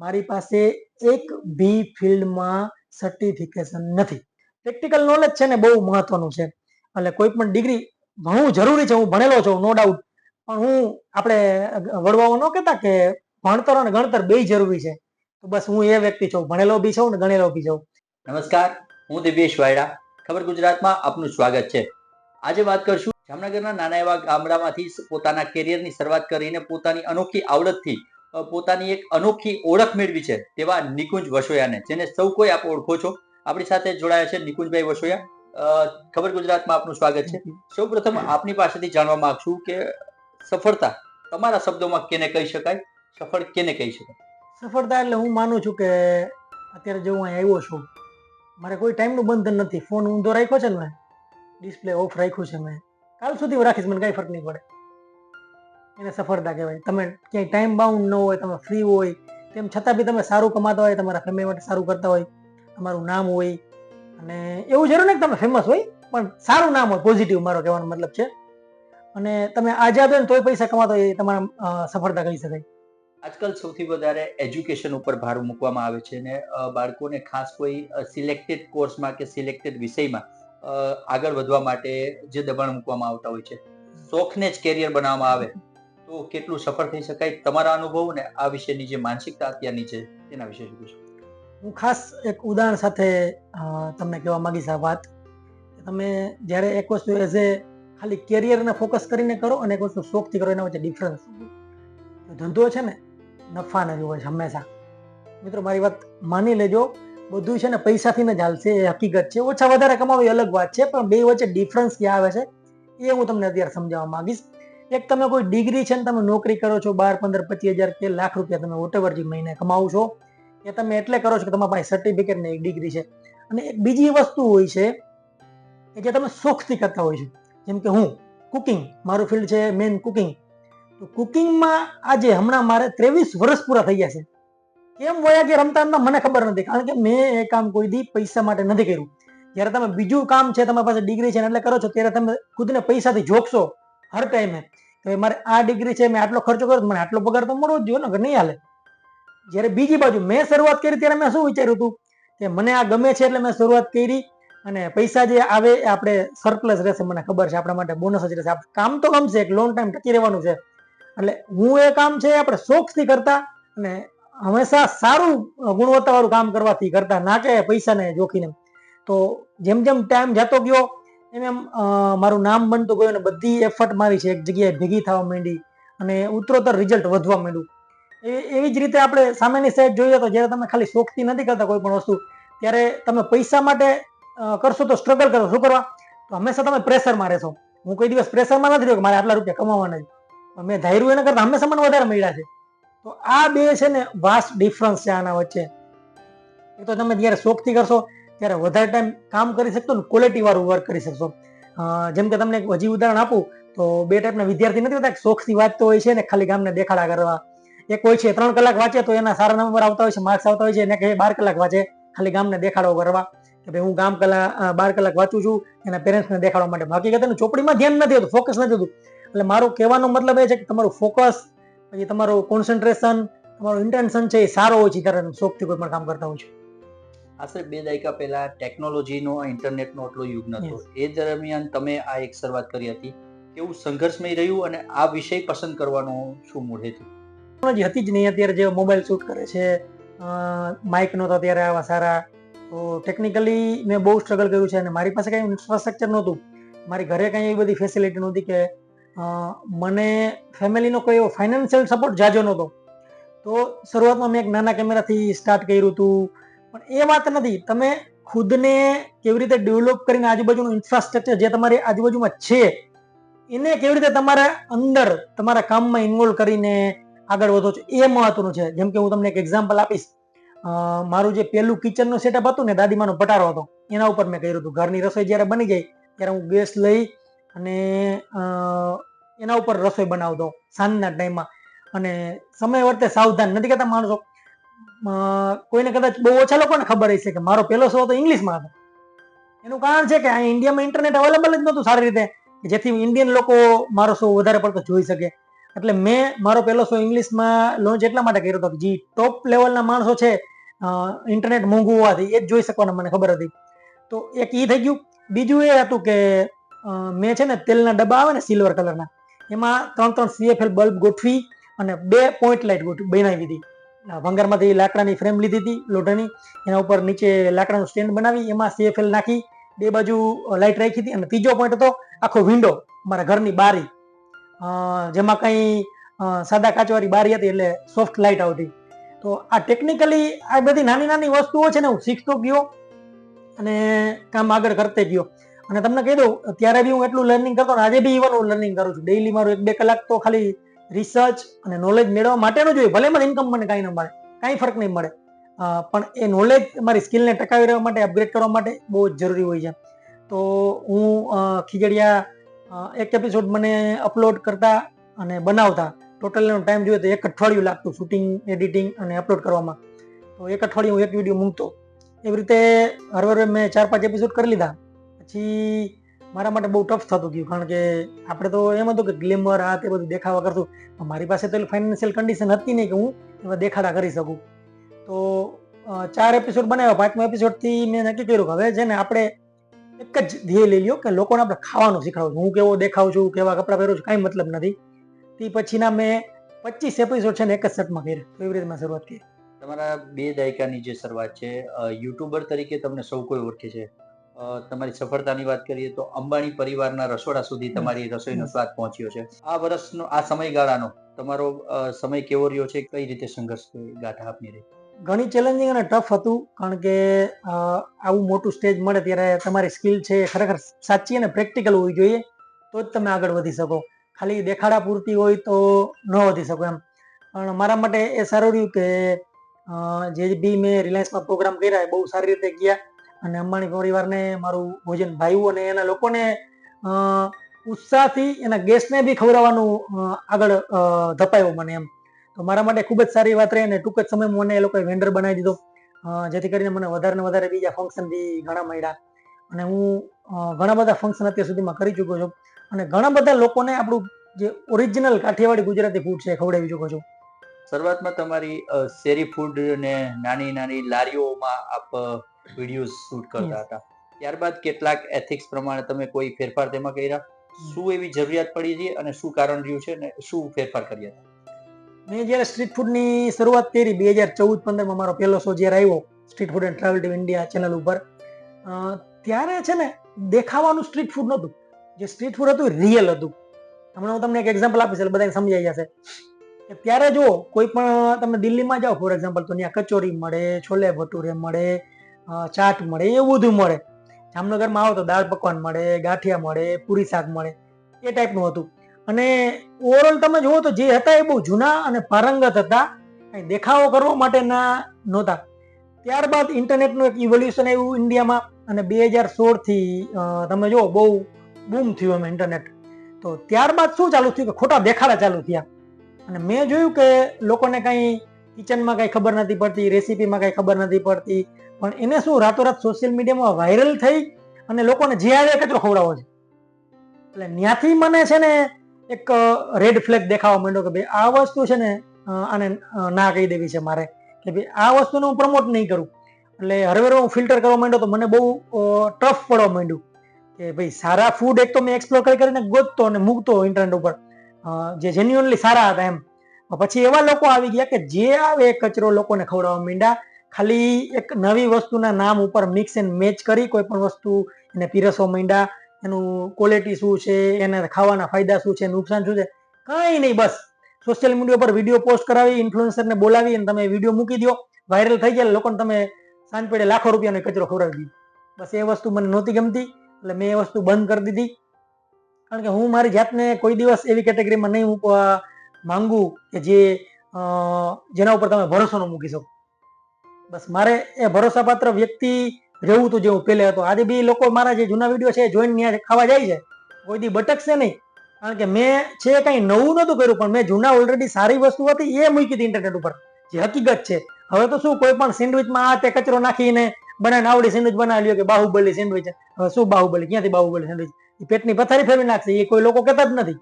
મારી પાસે એક બી ફિલ્ડમાં સર્ટિફિકેશન નથી. પ્રેક્ટિકલ નોલેજ છે ને બહુ મહત્વનું છે. એટલે કોઈ પણ ડિગ્રી ભણવું જરૂરી છે, હું ભણેલો છું નો ડાઉટ પણ હું આપણે વડવાઓ ન કહેતા કે ભણતર અને ગણતર બેય જરૂરી છે. તો બસ હું એ વ્યક્તિ છું, ભણેલો બી છું ને ગણેલો બી છું. નમસ્કાર, હું દિવ્યેશ વાયડા. ખબર ગુજરાતમાં આપનું સ્વાગત છે. આજે વાત કરશું જામનગરના નાના એવા ગામડામાંથી પોતાના કેરિયરની શરૂઆત કરીને પોતાની અનોખી આવડતથી પોતાની એક અનોખી ઓળખ મેળવી છે તેવા નિકુંજ વસોયાને, જેને સૌ કોઈ આપ ઓળખો છો. આપણી સાથે જોડાયા છે નિકુંજભાઈ વસોયા. ખબર ગુજરાતમાં આપનું સ્વાગત છે. સૌ પ્રથમ આપની પાસેથી જાણવા માંગશું કે સફળતા તમારા શબ્દોમાં કેને કહી શકાય? સફળ કેને કહી શકાય? સફળતા એટલે હું માનું છું કે અત્યારે જે હું અહીં આવ્યો છું, મારે કોઈ ટાઈમનું બંધન નથી. ફોન ઊંધો રાખ્યો છે ને મેં, ડિસ્પ્લે ઓફ રાખ્યું છે મેં. કાલ સુધી રાખીશ, મને કાંઈ ફરક નહીં પડે. એને સફળતા કહેવાય. તમે ક્યાંય ટાઈમ બાઉન્ડ ન હોય, તમે ફ્રી હોય, તેમ છતાં બી તમે સારું કમાતા હોય, તમારા ફેમિલી માટે સારું કરતા હોય, તમારું નામ હોય, અને એવું જરૂર નહીં કે તમે ફેમસ હોય, પણ સારું નામ હોય પોઝિટિવ મારો કહેવાનો મતલબ છે. અને તમે આઝાદ હોય ને તોય પૈસા કમાતા હોય, એ તમારા સફળતા કહી શકાય. આજકાલ સૌથી વધારે એજ્યુકેશન ઉપર ભાર મૂકવામાં આવે છે અને બાળકોને ખાસ કોઈ સિલેક્ટેડ કોર્સમાં કે સિલેક્ટેડ વિષયમાં આગળ વધવા માટે જે દબાણ મૂકવામાં આવતા હોય છે. શોખને જ કેરિયર બનાવવામાં આવે. તો કેટલું સફળ થઈ શકાય તમારા અનુભવ ને આ વિશેની જે માનસિકતા અત્યારની છે, તેના વિશે શું કહેશો? હું ખાસ એક ઉદાહરણ સાથે તમને કહેવા માંગીશ આ વાત. તમે જ્યારે એક વસ્તુ એઝ એ ખાલી કેરિયરને ફોકસ કરીને કરો અને એક વસ્તુ શોખથી કરો, એના વચ્ચે ડિફરન્સ ધંધો છે ને, નફાને જોવે છે હંમેશા. મિત્રો, મારી વાત માની લેજો, બધું છે ને પૈસાથી ને જ હાલશે, એ હકીકત છે. ઓછા વધારે કમાવો અલગ વાત છે, પણ બે વચ્ચે ડિફરન્સ ક્યાં આવે છે, એ હું તમને અત્યારે સમજાવવા માંગીશ. એક તમે કોઈ ડિગ્રી છે ને તમે નોકરી કરો છો, બાર, પંદર, પચીસ હજાર કે લાખ રૂપિયા તમે વોટેવર જે મહિને કમાવો છો, એ તમે એટલે કરો છો કે તમારા પાસે સર્ટિફિકેટ ને એક ડિગ્રી છે. અને એક બીજી વસ્તુ હોય છે કે જે તમે શોખથી કરતા હોય છે. જેમ કે હું કુકિંગ મારું ફિલ્ડ છે મેન કુકિંગ તો કુકિંગમાં આજે હમણાં મારે ત્રેવીસ વર્ષ પૂરા થઈ ગયા છે. કેમ વયા કે રમતા રમતા મને ખબર નથી, કારણ કે મેં એ કામ કોઈ દી પૈસા માટે નથી કર્યું. જ્યારે તમે બીજું કામ છે તમારી પાસે ડિગ્રી છે એટલે કરો છો, ત્યારે તમે ખુદને પૈસાથી જોખશો હર ટાઈમે કે મારે આ ડિગ્રી છે, મેં આટલો ખર્ચો કર્યો મને આટલો પગાર તો મળવો જ જોઈએ ને કે નહીં હાલે. જ્યારે બીજી બાજુ મેં શરૂઆત કરી ત્યારે મેં શું વિચાર્યું હતું? કે મને આ ગમે છે એટલે મેં શરૂઆત કરી અને પૈસા જે આવે એ આપણે સરપ્લસ રહેશે, મને ખબર છે, આપણા માટે બોનસ જ રહેશે. કામ તો ગમશે, એક લોંગ ટાઈમ ટકી રહેવાનું છે. એટલે હું એ કામ છે આપણે શોખથી કરતા અને હંમેશા સારું ગુણવત્તાવાળું કામ કરવાથી કરતા, ના કે પૈસાને જોખીને. તો જેમ જેમ ટાઈમ જતો ગયો એમ એમ મારું નામ બનતું ગયું અને બધી એફર્ટ મારી છે, એક જગ્યાએ ભેગી થવા માંડી અને ઉત્તરોત્તર રિઝલ્ટ વધવા માંડ્યું. એ, એવી જ રીતે આપણે સામેની સાઈડ જોઈએ તો જ્યારે તમે ખાલી શોખથી નથી કરતા કોઈ પણ વસ્તુ, ત્યારે તમે પૈસા માટે કરશો તો સ્ટ્રગલ કરો. શું કરવા? તો હંમેશા તમે પ્રેશરમાં રહેશો. હું કોઈ દિવસ પ્રેશરમાં નથી રહ્યો કે મારે આટલા રૂપિયા કમાવાના છે. મેં ધાર્યું એના કરતાં હંમેશા મને વધારે મળ્યા છે. તો આ બે છે ને વાસ્ટ ડિફરન્સ છે આના વચ્ચે. એક તો તમે જ્યારે શોખથી કરશો ત્યારે વધારે ટાઈમ કામ કરી શકશો ને ક્વોલિટી વાળું વર્ક કરી શકશો. જેમ કે તમને એક હજી ઉદાહરણ આપું, તો બે ટાઈપના વિદ્યાર્થી નથી હોતા, એક શોખથી વાંચતો હોય છે ને ખાલી ગામને દેખાડા કરવા. એક હોય છે ત્રણ કલાક વાંચે તો એના સારા નંબર આવતા હોય છે માર્ક્સ આવતા હોય છે, એને કહે બાર કલાક વાંચે, ખાલી ગામને દેખાડો કરવા. કે ભાઈ હું ગામ કલા બાર કલાક વાંચું છું, એના પેરેન્ટ્સને દેખાડવા માટે. બાકી કહેતા ચોપડીમાં ધ્યાન નથી હોતું ફોકસ નથી હોતું. એટલે મારો કહેવાનો મતલબ એ છે કે તમારું ફોકસ પછી તમારું કોન્સન્ટ્રેશન તમારું ઇન્ટેન્શન છે એ સારો હોય છે ત્યારે શોખથી કોઈ પણ કામ કરતા હોય છે. આશરે બે દાયકા પહેલા ટેકનોલોજીનો ઇન્ટરનેટનો એટલો યુગ નહોતો એ દરમિયાન તમે આ એક શરૂઆત કરી હતી કેવું સંઘર્ષમય રહ્યું અને આ વિષય પસંદ કરવાનો શું મૂળ હેતુ? ટેકનોલોજી હતી જ નહીં અત્યારે જે મોબાઈલ શૂટ કરે છે. માઇક નહોતા ત્યારે આવા સારા. તો ટેકનિકલી મેં બહુ સ્ટ્રગલ કર્યું છે અને મારી પાસે કંઈ ઇન્ફ્રાસ્ટ્રક્ચર નહોતું. મારી ઘરે કંઈ એવી બધી ફેસિલિટી નહોતી કે મને ફેમિલીનો કોઈ એવો ફાઇનાન્શિયલ સપોર્ટ જાજો નહોતો. તો શરૂઆતમાં મેં એક નાના કેમેરાથી સ્ટાર્ટ કર્યું હતું પણ એ વાત નથી. તમે ખુદને કેવી રીતે ડેવલપ કરીને આજુબાજુનું ઇન્ફ્રાસ્ટ્રક્ચર જે તમારી આજુબાજુમાં છે, એને કેવી રીતે તમારા અંદર, તમારા કામમાં ઇન્વોલ્વ કરીને આગળ વધો છો, એ મહત્વનું છે. જેમ કે હું તમને એક એક્ઝામ્પલ આપીશ. મારું જે પહેલું કિચનનું સેટઅપ હતું ને, દાદીમાનો પટારો હતો, એના ઉપર મેં કર્યું હતું. ઘરની રસોઈ જ્યારે બની ગઈ, ત્યારે હું ગેસ લઈ અને એના ઉપર રસોઈ બનાવતો સાંજના ટાઈમમાં અને સમય વર્તે સાવધાન. નથી કહેતા માણસો કોઈને કદાચ બહુ ઓછા લોકોને ખબર હશે કે મારો પહેલો શો તો ઇંગ્લિશમાં હતો. એનું કારણ છે કે આ ઇન્ડિયામાં ઇન્ટરનેટ અવેલેબલ જ નહોતું સારી રીતે જેથી ઇન્ડિયન લોકો મારો શો વધારે પડતો જોઈ શકે. એટલે મેં મારો પહેલો શો ઇંગ્લિશમાં લોન્ચ એટલા માટે કર્યો હતો કે જે ટોપ લેવલના માણસો છે ઇન્ટરનેટ મોંઘું હોવાથી એ જ જોઈ શકવાના મને ખબર હતી. તો એક એ થઈ ગયું. બીજું એ હતું કે મેં છે ને તેલના ડબ્બા આવે ને સિલ્વર કલરના એમાં ત્રણ ત્રણ સીએફએલ બલ્બ ગોઠવી અને બે પોઈન્ટ લાઇટ ગોઠવી બનાવી આ ભંગારમાંથી લાકડાની ફ્રેમ લીધી હતી, લોઢાની. એના ઉપર નીચે લાકડાનું સ્ટેન્ડ બનાવી, એમાં સીએફએલ નાખી, બે બાજુ લાઇટ રાખી હતી. અને ત્રીજો પોઈન્ટ હતો, આખો વિન્ડો મારા ઘરની બારી. જેમાં કંઈ સાદા કાચવાળી બારી હતી એટલે સોફ્ટ લાઇટ આવતી. તો આ ટેકનિકલી આ બધી નાની નાની વસ્તુઓ છે ને, હું શીખતો ગયો અને કામ આગળ કરતે ગયો. અને તમને કહી દઉં ત્યારે બી હું એટલું લર્નિંગ કરતો ને, આજે બી ઇવન હું લર્નિંગ કરું છું. ડેઇલી મારું એક બે કલાક તો ખાલી રિસર્ચ અને નોલેજ મેળવવા માટેનું જોઈએ ભલે મને ઇન્કમ મને કાંઈ ન મળે, કાંઈ ફરક નહીં મળે પણ એ નોલેજ મારી સ્કિલને ટકાવી રહેવા માટે અપગ્રેડ કરવા માટે બહુ જ જરૂરી હોય છે. તો હું ખીજડિયા એક એપિસોડ મને અપલોડ કરતા અને બનાવતા. ટોટલ એનો ટાઈમ જોઈએ તો એક અઠવાડિયું લાગતું શૂટિંગ એડિટિંગ અને અપલોડ કરવામાં. તો એક અઠવાડિયું હું એક વીડિયો મૂકતો. એવી રીતે હરવરે મેં ચાર પાંચ એપિસોડ કરી લીધા. પછી મારા માટે બહુ ટફ થતું ગયું કારણ કે આપણે તો એમ હતું કે ગ્લેમર આ તે બધું દેખાવા કરતું પણ મારી પાસે તો ફાઇનાન્શિયલ કન્ડિશન હતી નહીં કે હું એવા દેખાડા કરી શકું. તો ચાર એપિસોડ બનાવ્યા, પાંચમા એપિસોડથી મેં નક્કી કર્યું કે હવે છે ને આપણે એક જ ધ્યેય લઈ લ્યો કે લોકોને આપણે ખાવાનું શીખવાડું હું કેવો દેખાઉં છું, કેવા કપડાં પહેરું છું, કાંઈ મતલબ નથી. તે પછીના મેં પચીસ એપિસોડ છે ને એક જ સેટમાં કર્યા એવી રીતે શરૂઆત કરી. તમારા બે દાયકાની જે શરૂઆત છે યુટ્યુબર તરીકે તમને સૌ કોઈ ઓળખે છે? તમારી સફળતાની વાત કરીએ તો અંબાણી પરિવારના રસોડા સુધી તમારી રસોઈનો સ્વાદ પહોંચ્યો છે. આ વર્ષનો આ સમયગાળાનો તમારો સમય કેવો રહ્યો છે? કઈ રીતે સંઘર્ષ ગાથા આપની રહી? ઘણી ચેલેન્જિંગ અને ટફ હતું કારણ કે આવું મોટું સ્ટેજ મળે ત્યારે તમારી સ્કિલ છે એ ખરેખર સાચી અને પ્રેક્ટિકલ હોવી જોઈએ તો જ તમે આગળ વધી શકો. ખાલી દેખાડા પૂરતી હોય તો ન વધી શકો એમ. પણ મારા માટે એ સારું રહ્યું કે જે બી મેં રિલાયન્સમાં પ્રોગ્રામ કર્યા એ બહુ સારી રીતે ગયા. અને અંબાણી પરિવારને, મારું ભોજન ભાવ્યું અને એના લોકોને ઉત્સાહથી એના ગેસ્ટને બી ખવડાવવાનું આગળ ધપાયો મને એમ. તો મારા માટે ખૂબ જ સારી વાત રહી અને ટૂંક જ સમયમાં મને એ લોકોએ વેન્ડર બનાવી દીધો. જેથી કરીને મને વધારે ને વધારે બીજા ફંક્શન બી ઘણા મળ્યા. અને હું ઘણા બધા ફંક્શન અત્યાર સુધીમાં કરી ચૂક્યો છું. અને ઘણા બધા લોકોને આપણું જે ઓરિજિનલ કાઠિયાવાડી ગુજરાતી ફૂડ છે ખવડાવી ચૂક્યો છું. શરૂઆતમાં તમારી શેરી ફૂડ ને નાની નાની લારીઓમાં આપ વીડિયો શૂટ કરતા હતા. ત્યારબાદ કેટલાક એથિક્સ પ્રમાણે તમે કોઈ ફેરફાર તેમાં કર્યા? શું એવી જરૂરિયાત પડી હતી અને શું કારણ રહ્યું છે અને શું ફેરફાર કર્યા હતા? મેં જ્યારે સ્ટ્રીટ ફૂડની શરૂઆત કરી બે હજાર ચૌદ પંદરમાં મારો પહેલો શો જ્યારે આવ્યો street food and travel team India channel ઉપર ત્યારે છે ને દેખાવાનું સ્ટ્રીટ ફૂડ નહોતું. જે સ્ટ્રીટ ફૂડ હતું રિયલ હતું. હમણાં હું તમને એક એક્ઝામ્પલ આપીશ એટલે બધાને સમજાઈ જશે. કે ત્યારે જો કોઈ પણ તમે દિલ્હીમાં જાઓ ફોર એક્ઝામ્પલ તો ત્યાં કચોરી મળે છોલે ભટુરે મળે ચાટ મળે એવું બધું મળે. જામનગરમાં આવો તો દાળ પકવાન મળે, ગાંઠિયા મળે, પૂરી શાક મળે, એ ટાઈપનું હતું. અને ઓવરઓલ તમે જુઓ તો જે હતા એ બહુ જૂના અને પારંગત હતા. કંઈ દેખાવો કરવા માટેના નહોતા. ત્યારબાદ ઇન્ટરનેટનું એક ઇવોલ્યુશન આવ્યું ઇન્ડિયામાં અને બે હજાર સોળથી તમે જુઓ બહુ બૂમ થયું એમ ઇન્ટરનેટ. તો ત્યારબાદ શું ચાલુ થયું કે ખોટા દેખાડા ચાલુ થયા. અને મેં જોયું કે લોકોને કંઈ કિચનમાં કંઈ ખબર નથી પડતી રેસીપીમાં કંઈ ખબર નથી પડતી પણ એને શું રાતોરાત સોશિયલ મીડિયામાં વાયરલ થઈ અને લોકોને જે આવે કચરો ખવડાવો છે. એટલે ત્યાંથી મને છે ને એક રેડ ફ્લેગ દેખાવા માંડ્યો કે ભાઈ આ વસ્તુ છે ને આને ના કહી દેવી છે મારે. કે ભાઈ આ વસ્તુને હું પ્રમોટ નહીં કરું. એટલે હરવેર હું ફિલ્ટર કરવા માંડ્યો તો મને બહુ ટફ પડવા માંડ્યું. કે ભાઈ સારા ફૂડ એક તો મેં એક્સપ્લોર કરી કરીને ગોતતો અને મૂકતો ઇન્ટરનેટ ઉપર. જે જેન્યુઅનલી સારા હતા એમ. પછી એવા લોકો આવી ગયા કે જે આવે કચરો લોકોને ખવડાવવા માંડ્યા. ખાલી એક નવી વસ્તુના નામ ઉપર મિક્સ એન્ડ મેચ કરી કોઈ પણ વસ્તુ, એને પીરસવા માંડ્યા, એનું ક્વોલિટી શું છે, એને ખાવાના ફાયદા શું છે, નુકસાન શું છે, કંઈ નહીં બસ. સોશિયલ મીડિયા પર વીડિયો પોસ્ટ કરાવી ઇન્ફ્લુએન્સરને બોલાવી અને તમે વીડિયો મૂકી દો વાયરલ થઈ ગયા લોકોને તમે સાંજ પડે લાખો રૂપિયાનો કચરો ખવડાવી દીધો. બસ એ વસ્તુ મને નહોતી ગમતી, એટલે મેં એ વસ્તુ બંધ કરી દીધી. કારણ કે હું મારી જાતને કોઈ દિવસ એવી કેટેગરીમાં નહીં મૂકવા માંગુ કે જે જેના ઉપર તમે ભરોસો ન મૂકી શકો. બસ મારે એ ભરોસાપાત્ર વ્યક્તિ રહેવું હતું જે હું પહેલે હતો. આજે બી લોકો મારા જે જૂના વીડિયો છે જોઈને ત્યાં ખાવા જાય છે. કોઈ દી બટકશે નહીં. કારણ કે મેં છે કંઈ નવું નહોતું કર્યું, પણ મેં જૂના ઓલરેડી સારી વસ્તુ હતી એ મૂકી હતી ઇન્ટરનેટ ઉપર. જે હકીકત છે. હવે તો શું કોઈ પણ સેન્ડવિચમાં આ તે કચરો નાખીને બનાવીને આવડી સેન્ડવિચ બનાવી લ્યો કે બાહુબલી સેન્ડવિચ હવે શું બાહુબલી? ક્યાંથી બાહુબલી સેન્ડવિચ એ પેટની પથારી ફેરવી નાખશે. એ કોઈ લોકો કહેતા જ નથી.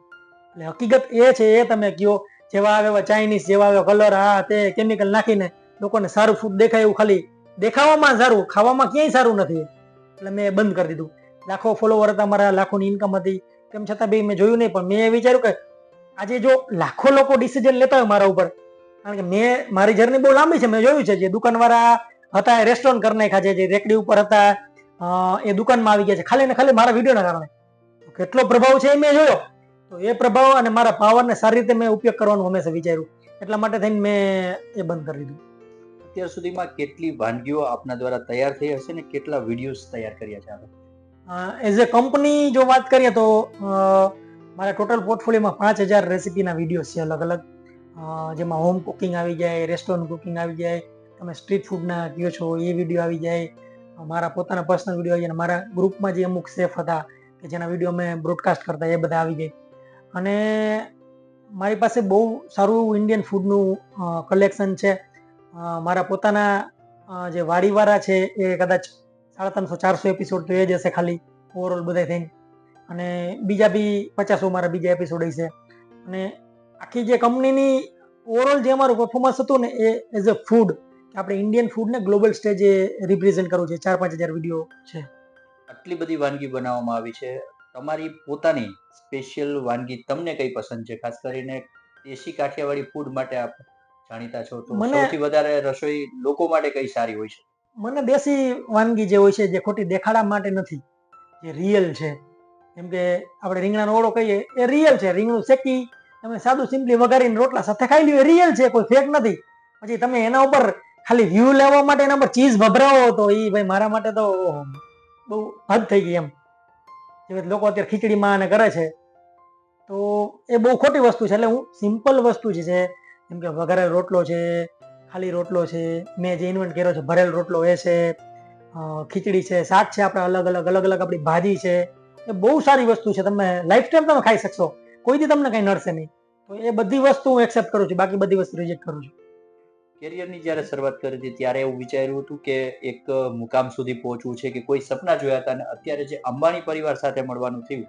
એટલે હકીકત એ છે, એ તમે કયો. જેવા આવે ચાઇનીઝ જેવા આવે કલર આ, તે કેમિકલ નાખીને લોકોને સારું ફૂડ દેખાય એવું ખાલી દેખાવામાં સારું, ખાવામાં ક્યાંય સારું નથી. એટલે મેં બંધ કરી દીધું. લાખો ફોલોવર હતા મારા, લાખોની ઇન્કમ હતી. તેમ છતાં બી મેં જોયું નહીં, પણ મેં એ વિચાર્યું કે આજે જો લાખો લોકો ડિસિઝન લેતા હોય મારા ઉપર, કારણ કે મેં, મારી જર્ની બહુ લાંબી છે, મેં જોયું છે જે દુકાનવાળા હતા, એ રેસ્ટોરન્ટ કરી નાખ્યા છે, જે રેકડી ઉપર હતા એ દુકાનમાં આવી ગયા છે. ખાલી ને ખાલી મારા વિડીયોના કારણે. કેટલો પ્રભાવ છે એ મેં જોયો. તો એ પ્રભાવ અને મારા પાવરને સારી રીતે મેં ઉપયોગ કરવાનું હંમેશા વિચાર્યું. એટલા માટે થઈને મેં એ બંધ કરી દીધું. અત્યાર સુધીમાં કેટલી વાનગીઓ આપના દ્વારા તૈયાર થઈ હશે ને કેટલા વિડીયોઝ તૈયાર કર્યા છે આપણે એઝ અ કંપની જો વાત કરીએ તો મારા ટોટલ પોર્ટફોલિયોમાં પાંચ હજાર રેસીપીના વિડીયોઝ છે અલગ અલગ જેમાં હોમ કુકિંગ આવી જાય રેસ્ટોરન્ટ કુકિંગ આવી જાય, તમે સ્ટ્રીટ ફૂડના કહો છો, એ વીડિયો આવી જાય. મારા પોતાના પર્સનલ વીડિયો આવી જાય મારા ગ્રુપમાં જે અમુક સેફ હતા કે જેના વીડિયો અમે બ્રોડકાસ્ટ કરતા, એ બધા આવી જાય. અને મારી પાસે બહુ સારું ઇન્ડિયન ફૂડનું કલેક્શન છે. મારા પોતાના જે વાડીવાળા છે એ કદાચ સાડા ત્રણસો, ચારસો એપિસોડ તો એ જ હશે ખાલી ઓવરઓલ બધા થઈને. અને બીજા બી પચાસો મારા બીજા એપિસોડ છે અને આખી જે કંપનીની ઓવરઓલ જે અમારું પરફોર્મન્સ હતું ને, એ એઝ અ ફૂડ આપણે ઇન્ડિયન ફૂડને ગ્લોબલ સ્ટેજે રિપ્રેઝેન્ટ કરવું છે. ચાર પાંચ હજાર વીડિયો છે. આટલી બધી વાનગી બનાવવામાં આવી છે. તમારી પોતાની સ્પેશિયલ વાનગી તમને કઈ પસંદ છે? ખાસ કરીને દેશી કાઠિયાવાડી ફૂડ માટે આપ જાણીતા છો તો સૌથી વધારે રસોઈ લોકો માટે કઈ સારી હોય છે? મને દેશી વાનગી જે હોય છે જે ખોટી દેખાડા માટે નથી જે રિયલ છે. જેમ કે આપણે રીંગણાનો ઓળો કહીએ એ રિયલ છે. રીંગણું શેકી તમે સાદું સિમ્પલી વઘારીને રોટલા સાથે ખાઈ લ્યો એ રિયલ છે કોઈ ફેક નથી. પછી તમે એના ઉપર ખાલી વ્યૂ લેવા માટે એના પર ચીઝ ભભરાવો તો એ ભાઈ મારા માટે તો બહુ હદ થઈ ગઈ એમ. જે લોકો અત્યારે ખીચડીમાં અને કરે છે. તો એ બહુ ખોટી વસ્તુ છે. એટલે હું સિમ્પલ વસ્તુ જે છે જેમ કે વઘારેલ રોટલો છે ખાલી રોટલો છે મેં જે ઇન્વેન્ટ કર્યો છે ભરેલ રોટલો એ છે ખીચડી છે શાક છે આપણે અલગ અલગ અલગ અલગ આપણી ભાજી છે એ બહુ સારી વસ્તુ છે તમે લાઈફ ટાઈમ તમે ખાઈ શકશો. કોઈ દી તમને કંઈ નડશે નહીં. તો એ બધી વસ્તુ હું એક્સેપ્ટ કરું છું બાકી બધી વસ્તુ રિજેક્ટ કરું છું. કેરિયરની જ્યારે શરૂઆત કરી હતી ત્યારે એવું વિચાર્યું હતું કે એક મુકામ સુધી પહોંચવું છે કે કોઈ સપના જોયા હતા અને અત્યારે જે અંબાણી પરિવાર સાથે મળવાનું થયું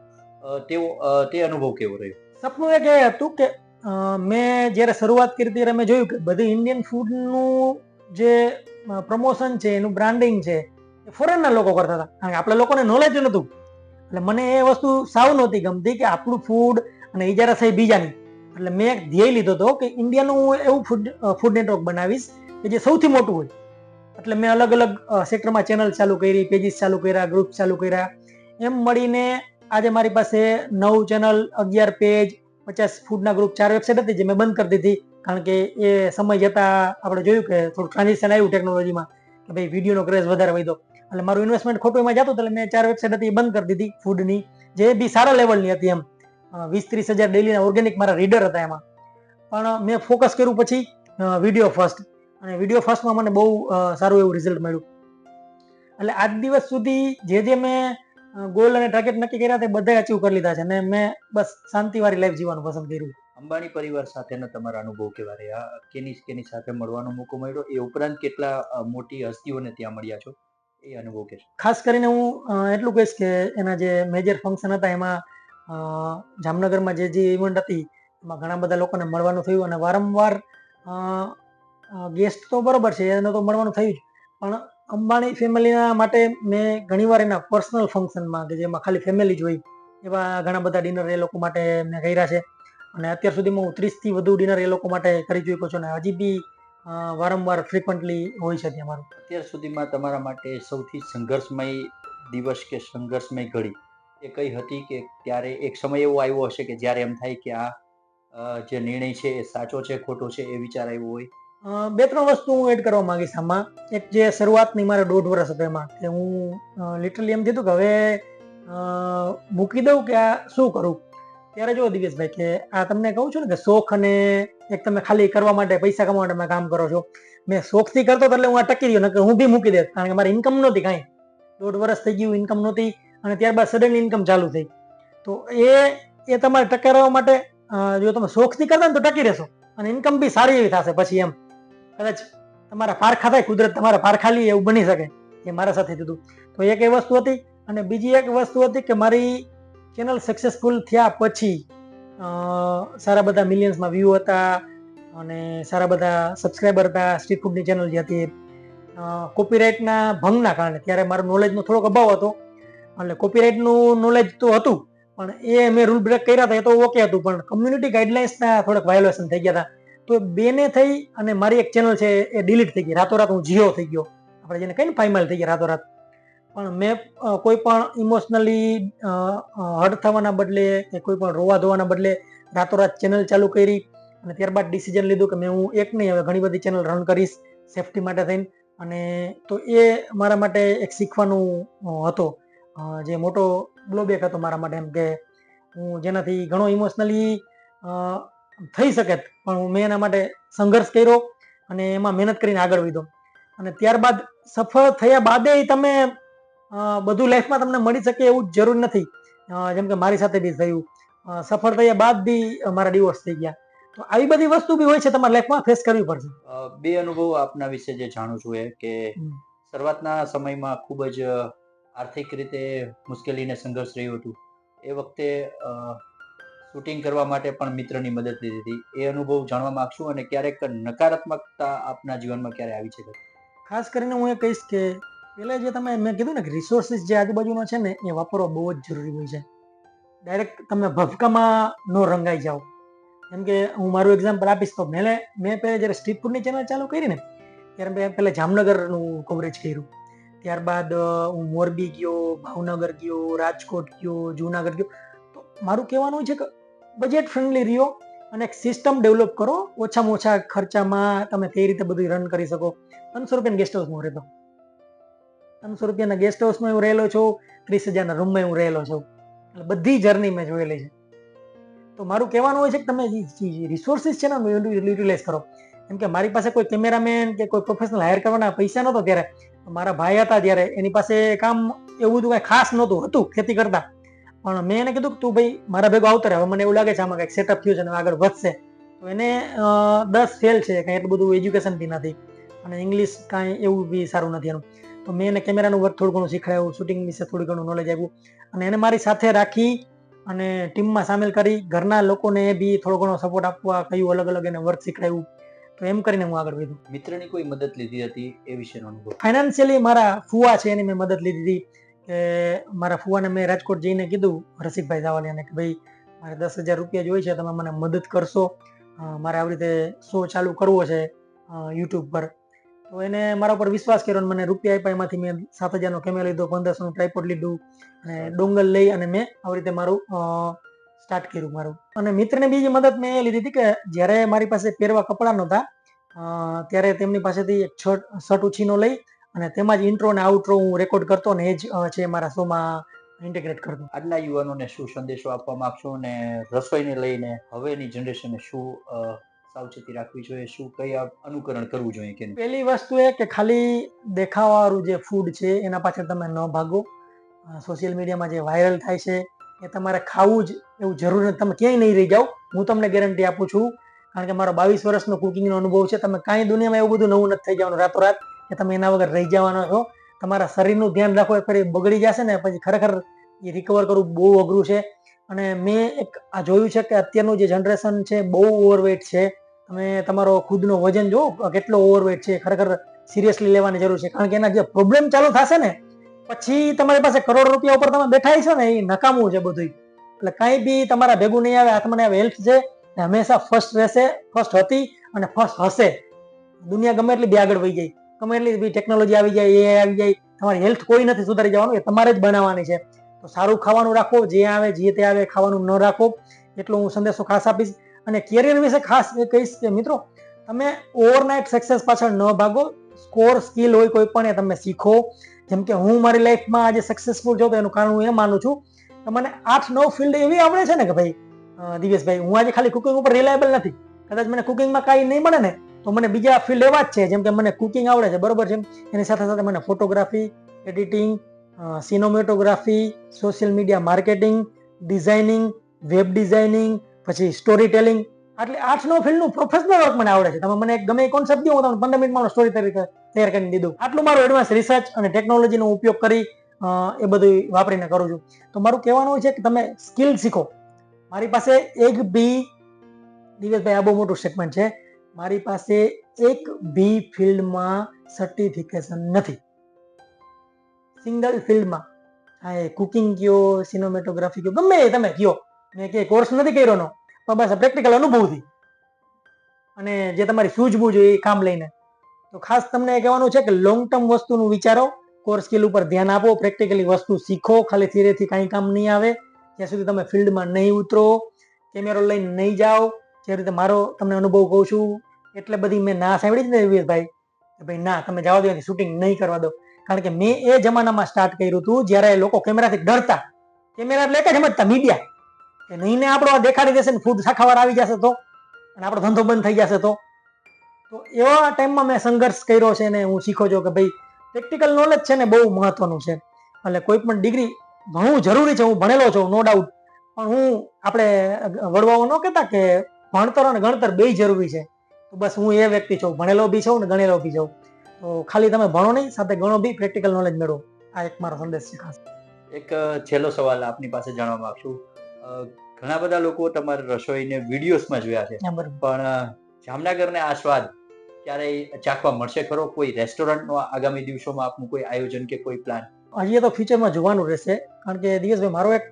તેવો તે અનુભવ કેવો રહ્યો? સપનું એ હતું કે મેં જ્યારે શરૂઆત કરી ત્યારે મેં જોયું કે બધી ઇન્ડિયન ફૂડનું જે પ્રમોશન છે, એનું બ્રાન્ડિંગ છે, એ ફોરેનના લોકો કરતા હતા. કારણ કે આપણા લોકોને નોલેજ નહોતું. એટલે મને એ વસ્તુ સાવ નહોતી ગમતી કે આપણું ફૂડ અને ઇજારા થઈ બીજાની. એટલે મેં એક ધ્યેય લીધો હતો કે ઇન્ડિયાનું હું એવું ફૂડ ફૂડ નેટવર્ક બનાવીશ કે જે સૌથી મોટું હોય. એટલે મેં અલગ અલગ સેક્ટરમાં ચેનલ ચાલુ કરી પેજીસ ચાલુ કર્યા ગ્રુપ ચાલુ કર્યા. એમ મળીને આજે મારી પાસે નવ ચેનલ અગિયાર પેજ પચાસ ફૂડના ગ્રુપ ચાર વેબસાઇટ હતી જે મેં બંધ કરી દીધી. કારણ કે એ સમય જતા આપણે જોયું કે થોડું ટ્રાન્ઝેક્શન આવ્યું ટેકનોલોજીમાં કે ભાઈ વિડીયોનો ક્રેઝ વધારે વધ્યો. એટલે મારું ઇન્વેસ્ટમેન્ટ ખોટું એમાં જતું એટલે મેં ચાર વેબસાઇટ હતી એ બંધ કરી દીધી ફૂડની જે બી સારા લેવલની હતી એમ. વીસ ત્રીસ હજાર ડેલીના ઓર્ગેનિક મારા રીડર હતા એમાં. પણ મેં ફોકસ કર્યું પછી વીડિયો ફર્સ્ટ અને વીડિયો ફર્સ્ટમાં મને બહુ સારું એવું રિઝલ્ટ મળ્યું. એટલે આજ દિવસ સુધી જે જે મેં ગોલ અને ટાર્ગેટ નક્કી કર્યા તે બધા અચીવ કરી લીધા છે અને મેં બસ શાંતિવાળી લાઈફ જીવવાનું પસંદ કર્યું. અંબાણી પરિવાર સાથેના તમારા અનુભવ કેવા રહ્યા? કેની કેની સાથે મળવાનો મોકો મળ્યો? એ ઉપરાંત કેટલા મોટી હસ્તીઓને ત્યાં મળ્યા છો? એ અનુભવ કે ખાસ કરીને હું એટલું કહીશ કે એના જે મેજર ફંક્શન હતા એમાં જામનગરમાં જે જે ઇવેન્ટ હતી એમાં ઘણા બધા લોકોને મળવાનું થયું અને વારંવાર ગેસ્ટ તો બરોબર છે એને તો મળવાનું થયું જ. પણ અંબાણી ફેમિલીના માટે મેં ઘણીવાર એના પર્સનલ ફંક્શનમાં કે જેમાં ખાલી ફેમિલી જ હોય, એવા ઘણા બધા ડિનર એ લોકો માટે મેં કર્યા છે. અને અત્યાર સુધીમાં હું ત્રીસથી વધુ ડિનર એ લોકો માટે કરી ચૂક્યો છું અને હજી બી વારંવાર ફ્રિકવન્ટલી હોય છે ત્યાં મારું. અત્યાર સુધીમાં તમારા માટે સૌથી સંઘર્ષમય દિવસ કે સંઘર્ષમય ઘડી એ કઈ હતી કે ત્યારે એક સમય એવો આવ્યો હશે કે જ્યારે એમ થાય કે આ જે નિર્ણય છે એ સાચો છે, ખોટો છે એ વિચાર આવ્યો હોય? બે ત્રણ વસ્તુ હું એડ કરવા માંગીશ આમાં. એક જે શરૂઆતની મારે દોઢ વર્ષ હતો એમાં, કે હું લિટરલી એમ કીધું કે હવે મૂકી દઉં કે આ શું કરું? ત્યારે જો દિવેશભાઈ કે આ તમને કહું છું ને કે શોખ અને એક તમે ખાલી કરવા માટે, પૈસા કમાવા માટે મેં કામ કરો છો. મેં શોખથી કરતો એટલે હું આ ટકી રહ્યો, નકર હું બી મૂકી દેત કારણ કે મારી ઇન્કમ નહોતી કાંઈ. દોઢ વર્ષ થઈ ગયું ઇન્કમ નહોતી, અને ત્યારબાદ સડનલી ઇન્કમ ચાલુ થઈ. તો એ એ તમારે ટકાવવા માટે જો તમે શોખથી કરતા ને તો ટકી રહેશો, અને ઇન્કમ બી સારી એવી થશે પછી એમ. કદાચ તમારા પારખા થાય કુદરત તમારા પારખા લે એવું બની શકે, એ મારા સાથે થયું તો એક એ વસ્તુ હતી અને બીજી એક વસ્તુ હતી કે મારી ચેનલ સક્સેસફુલ થયા પછી સારા બધા મિલિયન્સમાં વ્યૂ હતા અને સારા બધા સબસ્ક્રાઈબર હતા સ્ટ્રીટ ફૂડની ચેનલ જે હતી કોપીરાઇટના ભંગના કારણે, ત્યારે મારો નોલેજનો થોડોક અભાવ હતો. એટલે કોપીરાઇટનું નોલેજ તો હતું, પણ એ મેં રૂલ બ્રેક કર્યા હતા, એ તો ઓકે હતું, પણ કમ્યુનિટી ગાઈડલાઇન્સના થોડાક વાયોલેશન થઈ ગયા હતા. તો બેને થઈ અને મારી એક ચેનલ છે એ ડિલીટ થઈ ગઈ. રાતોરાત હું જીઓ થઈ ગયો. આપણે જેને કઈ ને ફાઇમલ થઈ ગયા રાતોરાત. પણ મેં કોઈ પણ ઇમોશનલી હર્ટ થવાના બદલે કે કોઈ પણ રોવા ધોવાના બદલે રાતોરાત ચેનલ ચાલુ કરી અને ત્યારબાદ ડિસિઝન લીધું કે મેં હું એક નહીં, હવે ઘણી બધી ચેનલ રન કરીશ સેફટી માટે થઈને. અને તો એ મારા માટે એક શીખવાનું હતો. જે મોટો બ્લોબેક હતો મારા માટે એમ કે હું જેનાથી ઘણો ઇમોશનલી થઈ શકે પણ હું મેં એના માટે સંઘર્ષ કર્યો અને એમાં મહેનત કરીને આગળ વધ્યો. અને ત્યારબાદ સફળ થયા બાદે તમે બધું લાઈફમાં તમને મળી શકે એવું જરૂર નથી. જેમ કે મારી સાથે બી થયું. સફળ થયા બાદ બી મારા ડિવોર્સ થઈ ગયા. તો આવી બધી વસ્તુ બી હોય છે તમારા લાઈફમાં ફેસ કરવી પડશે. બે અનુભવ આપના વિશે જે જાણું છું એ કે શરૂઆતના સમયમાં ખૂબ જ આર્થિક રીતે મુશ્કેલીને સંઘર્ષ રહ્યું હતું. એ વખતે શૂટિંગ કરવા માટે પણ મિત્રની મદદ લીધી હતી. એ અનુભવ જાણવા માંગશું અને ક્યારેક નકારાત્મકતા આપના જીવનમાં ક્યારે આવી છે? ખાસ કરીને હું એ કહીશ કે પહેલાં જે તમે મેં કીધું ને કે રિસોર્સિસ જે આજુબાજુનો છે ને, એ વાપરવા બહુ જ જરૂરી હોય છે. ડાયરેક્ટ તમે ભભકામાં ન રંગાઈ જાઓ. જેમ કે હું મારું એક્ઝામ્પલ આપીશ તો મેં મેં પહેલાં જ્યારે સ્ટ્રીટ ચેનલ ચાલુ કરી ને, ત્યારે મેં પહેલાં જામનગરનું કવરેજ કર્યું. ત્યારબાદ હું મોરબી ગયો, ભાવનગર ગયો, રાજકોટ ગયો, જુનાગઢ ગયો. તો મારું કહેવાનું છે કે બજેટ ફ્રેન્ડલી રહ્યો અને એક સિસ્ટમ ડેવલપ કરો. ઓછામાં ઓછા ખર્ચામાં તમે તે રીતે બધું રન કરી શકો? ત્રણસો રૂપિયાના ગેસ્ટ હાઉસમાં રહેતો. ત્રણસો રૂપિયાના ગેસ્ટ હાઉસમાં હું રહેલો છું. ત્રીસ હજારના રૂમમાં હું રહેલો છું. એટલે બધી જર્ની મેં જોયેલી છે. તો મારું કહેવાનું હોય છે કે તમે રિસોર્સિસ છે ને યુટિલાઇઝ કરો. કેમ કે મારી પાસે કોઈ કેમેરામેન કે કોઈ પ્રોફેશનલ હાયર કરવાના પૈસા નહોતો ત્યારે. મારા ભાઈ હતા ત્યારે એની પાસે કામ એવું બધું કાંઈ ખાસ નહોતું. હતું ખેતી કરતા. પણ મેં એને કીધું કે તું ભાઈ મારા ભેગો આવતો રહે. હવે મને એવું લાગે છે આમાં કંઈક સેટઅપ થયું છે અને આગળ વધશે. તો એને દસ ફેલ છે કાંઈ એટલું બધું એજ્યુકેશન બી નથી. અને ઇંગ્લિશ કાંઈ એવું બી સારું નથી એનું. તો મેં એને કેમેરાનું વર્ક થોડું ઘણું શીખડાયું શૂટિંગ વિશે થોડું ઘણું નોલેજ આવ્યું અને એને મારી સાથે રાખી અને ટીમમાં સામેલ કરી. ઘરના લોકોને બી થોડો ઘણો સપોર્ટ આપવા કયું અલગ અલગ એને વર્ક શીખડાયું તો એમ કરીને હું આગળ વધ્યું. મિત્રની કોઈ મદદ લીધી હતી એ વિશેનો અનુભવ? ફાઇનાન્શિયલી મારા ફુવા છે એની મેં મદદ લીધી હતી. કે મારા ફુવાને મેં રાજકોટ જઈને કીધું રસિકભાઈ ધાવાલિયાને કે ભાઈ મારે દસ હજાર રૂપિયા જોઈએ છે તમે મને મદદ કરશો. મારે આવી રીતે શો ચાલુ કરવો છે યુટ્યુબ પર. તો એને મારા ઉપર વિશ્વાસ કર્યો અને મને રૂપિયા આપ્યા. એમાંથી મેં સાત હજારનો કેમેરો લીધો પંદરસોનું ટ્રાયપોડ લીધું અને ડોંગલ લઈ અને મેં આવી રીતે મારું સ્ટાર્ટ કર્યું મારું. અને મિત્રને બીજી મદદ મેં એ લીધી હતી કે જ્યારે મારી પાસે પહેરવા કપડાં નહોતા ત્યારે તેમની પાસેથી એક શર્ટ શર્ટ ઉછીનો લઈ અને તેમાં જ ઇન્ટ્રો અને આઉટ્રો હું રેકોર્ડ કરતો ને એ જ છે મારા શોમાં ઇન્ટિગ્રેટ કરતો. આજના યુવાનોને શું સંદેશો આપવા માંગશો અને રસોઈને લઈને હવેની જનરેશનને શું સાવચેતી રાખવી જોઈએ? શું કયા અનુકરણ કરવું જોઈએ કે પહેલી વસ્તુ એ કે ખાલી દેખાવાળું જે ફૂડ છે એના પાછળ તમે ન ભાગો. સોશિયલ મીડિયામાં જે વાયરલ થાય છે એ તમારે ખાવું જ એવું જરૂર નથી. તમે ક્યાંય નહીં રહી જાઓ. હું તમને ગેરંટી આપું છું. કારણ કે મારો બાવીસ વર્ષનો કુકિંગનો અનુભવ છે. તમે કાંઈ દુનિયામાં એવું બધું નવું નથી થઈ જવાનું. રાતોરાત કે તમે એના વગર રહી જવાના છો. તમારા શરીરનું ધ્યાન રાખો એક ફરી બગડી જશે ને, પછી ખરેખર એ રિકવર કરવું બહુ અઘરું છે. અને મેં એક આ જોયું છે કે અત્યારનું જે જનરેશન છે બહુ ઓવરવેટ છે. તમે તમારો ખુદનો વજન જો કેટલો ઓવરવેટ છે ખરેખર સિરિયસલી લેવાની જરૂર છે. કારણ કે એના જે પ્રોબ્લેમ ચાલુ થશે ને, પછી તમારી પાસે કરોડ રૂપિયા ઉપર તમે બેઠા છો ને, એ નકામું છે બધું એટલે કાંઈ બી તમારા ભેગું નહીં આવે, હાથમાં આવે હેલ્થ છે હંમેશા ફર્સ્ટ રહેશે ફર્સ્ટ હતી અને ફર્સ્ટ હશે. દુનિયા ગમે એટલી બી આગળ વહી જાય. ગમે એટલી બી ટેકનોલોજી આવી જાય એ આવી જાય, તમારી હેલ્થ કોઈ નથી સુધારી જવાનું, એ તમારે જ બનાવવાની છે. તો સારું ખાવાનું રાખો, જે આવે, જે તે આવે, ખાવાનું ન રાખો, એટલો હું સંદેશો ખાસ આપીશ. અને કેરિયર વિશે ખાસ એ કહીશ કે મિત્રો, તમે ઓવરનાઇટ સક્સેસ પાછળ ન ભાગો. સ્કોર સ્કિલ હોય કોઈ પણ એ તમે શીખો. જેમ કે હું મારી લાઈફમાં આજે સક્સેસફુલ છું, તો એનું કારણ હું એ માનું છું. કે મને આઠ, નવ ફિલ્ડ એવી આવડે છે ને કે ભાઈ દિવેશભાઈ હું આજે ખાલી કુકિંગ ઉપર રિલાયબલ નથી. કદાચ મને કુકિંગમાં કાંઈ નહીં મળે ને તો મને બીજા ફિલ્ડ એવા જ છે, જેમ કે મને કુકિંગ આવડે છે, બરોબર છે એની સાથે સાથે મને photography editing cinematography social media marketing designing web designing પછી સ્ટોરી ટેલિંગ એટલે આઠ નવ ફિલ્ડનું પ્રોફેશનલ વર્ક મને આવડે છે. તમે મને ગમે એ કોન્સેપ્ટ દો, હું તમને પંદર મિનિટમાં સ્ટોરી તરીકે તૈયાર કરીને દીધું આટલું મારું એડવાન્સ રિસર્ચ અને ટેકનોલોજીનો ઉપયોગ કરી એ બધું વાપરીને કરું છું. તો મારું કહેવાનું છે કે તમે સ્કિલ શીખો. મારી પાસે એક બી દિવસભાઈ આ બહુ મોટું સ્ટેટમેન્ટ છે. મારી પાસે એક બી ફિલ્ડમાં સર્ટિફિકેશન નથી. સિંગલ ફિલ્ડમાં હા, એ કુકિંગ કયો સિનેમેટોગ્રાફી કયો, ગમે તમે કયો. મેં કે કોર્સ નથી કર્યો નો પણ બસ પ્રેક્ટિકલ અનુભવથી અને જે તમારી સૂઝબૂઝ હોય એ કામ લઈને. તો ખાસ તમને એ કહેવાનું છે કે લોંગ ટર્મ વસ્તુનું વિચારો કોર સ્કિલ ઉપર ધ્યાન આપો પ્રેક્ટિકલી વસ્તુ શીખો, ખાલી થિયરીથી કાંઈ કામ નહીં આવે. જ્યાં સુધી તમે ફિલ્ડમાં નહીં ઉતરો કેમેરો લઈને નહીં જાઓ જે રીતે મારો તમને અનુભવ કહું છું, એટલે બધી મેં ના સાંભળી જ ને વિવેકભાઈ કે ભાઈ ના, તમે જવા દો શૂટિંગ નહીં કરવા દો. કારણ કે મેં એ જમાનામાં સ્ટાર્ટ કર્યું હતું, જ્યારે લોકો કેમેરાથી ડરતા. કેમેરા એટલે જ સમજતા મીડિયા કે નહીં ને આપણો આ દેખાડી દેશે ને ફૂડ શાખાવાર આવી જશે તો, અને આપણો ધંધો બંધ થઈ જશે તો. તો એવા ટાઈમમાં મેં સંઘર્ષ કર્યો છે ને હું શીખો છું કે ભાઈ પ્રેક્ટિકલ નોલેજ છે ને બહુ મહત્વનું છે. એટલે કોઈ પણ ડિગ્રી ભણવું જરૂરી છે, હું ભણેલો છું નો ડાઉટ પણ હું આપણે વડવાઓ ન કહેતા કે ભણતર અને ગણતર બે જરૂરી છે. તો બસ હું એ વ્યક્તિ છું ભણેલો બી છું ને ગણેલો બી છું. તો ખાલી તમે ભણો નહીં સાથે ગણો બી પ્રેક્ટિકલ નોલેજ મેળવો. આ એક મારો સંદેશ છે ખાસ. એક છેલ્લો સવાલ આપની પાસે જાણવા માંગુ ઘણા બધા લોકો તમારા રસોઈને વિડીયોઝમાં જોયા છે. પણ જામનગરને આ સ્વાદ ક્યારેય ચાખવા મળશે ખરો? કોઈ રેસ્ટોરન્ટનો આગામી દિવસોમાં આપનું કોઈ આયોજન કે કોઈ પ્લાન? હજી તો ફ્યુચરમાં જોવાનું રહેશે. કારણ કે દિવસભાઈ મારો એક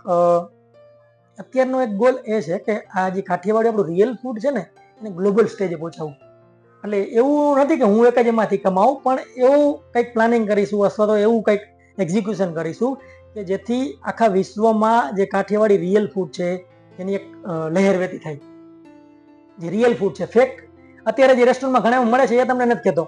અત્યારનો એક ગોલ એ છે કે આ જે કાઠિયાવાડી આપણું રિયલ ફૂડ છે ને, એને ગ્લોબલ સ્ટેજે પહોંચાડવું. એટલે એવું નથી કે હું એક જ એમાંથી કમાવું, પણ એવું કંઈક પ્લાનિંગ કરીશું અથવા તો એવું કંઈક એક્ઝિક્યુશન કરીશું કે જેથી આખા વિશ્વમાં જે કાઠિયાવાડી રિયલ ફૂડ છે, એની એક લહેર વેતી થાય. જે રિયલ ફૂડ છે ફેક અત્યારે જે રેસ્ટોરન્ટમાં ઘણા મળે છે, એ તમને નથી કહેતો.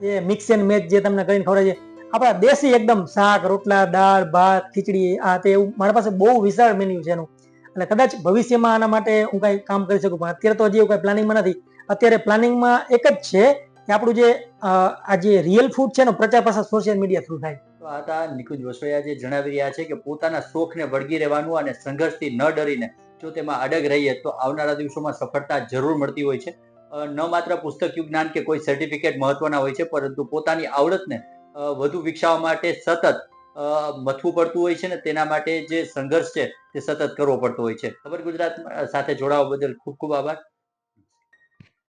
એ મિક્સ એન્ડ મેચ જે તમને કરીને ખવડાવે છે. આપણા દેશી એકદમ શાક, રોટલા, દાળ, ભાત, ખીચડી, આ તે એવું, મારા પાસે બહુ વિશાળ મેન્યુ છે એનું. એટલે કદાચ ભવિષ્યમાં આના માટે હું કાંઈ કામ કરી શકું, પણ અત્યારે તો હજી એવું કાંઈ પ્લાનિંગમાં નથી. અત્યારે પ્લાનિંગમાં એક જ છે કે આપણું જે આ જે રિયલ ફૂડ છે એનો પ્રચાર પ્રસાર સોશિયલ મીડિયા થ્રુ થાય. તો આ હતા નિકુંજ વસોયા જે જણાવી રહ્યા છે કે પોતાના શોખને વળગી રહેવાનું અને સંઘર્ષથી ન ડરીને જો તેમાં અડગ રહીએ તો આવનારા દિવસોમાં સફળતા જરૂર મળતી હોય છે. ન માત્ર પુસ્તકિયું જ્ઞાન કે કોઈ સર્ટિફિકેટ મહત્વના હોય છે, પરંતુ પોતાની આવડતને વધુ વિકસાવવા માટે સતત મથવું પડતું હોય છે ને તેના માટે જે સંઘર્ષ છે તે સતત કરવો પડતો હોય છે. ખબર ગુજરાત સાથે જોડાવા બદલ ખૂબ ખૂબ આભાર.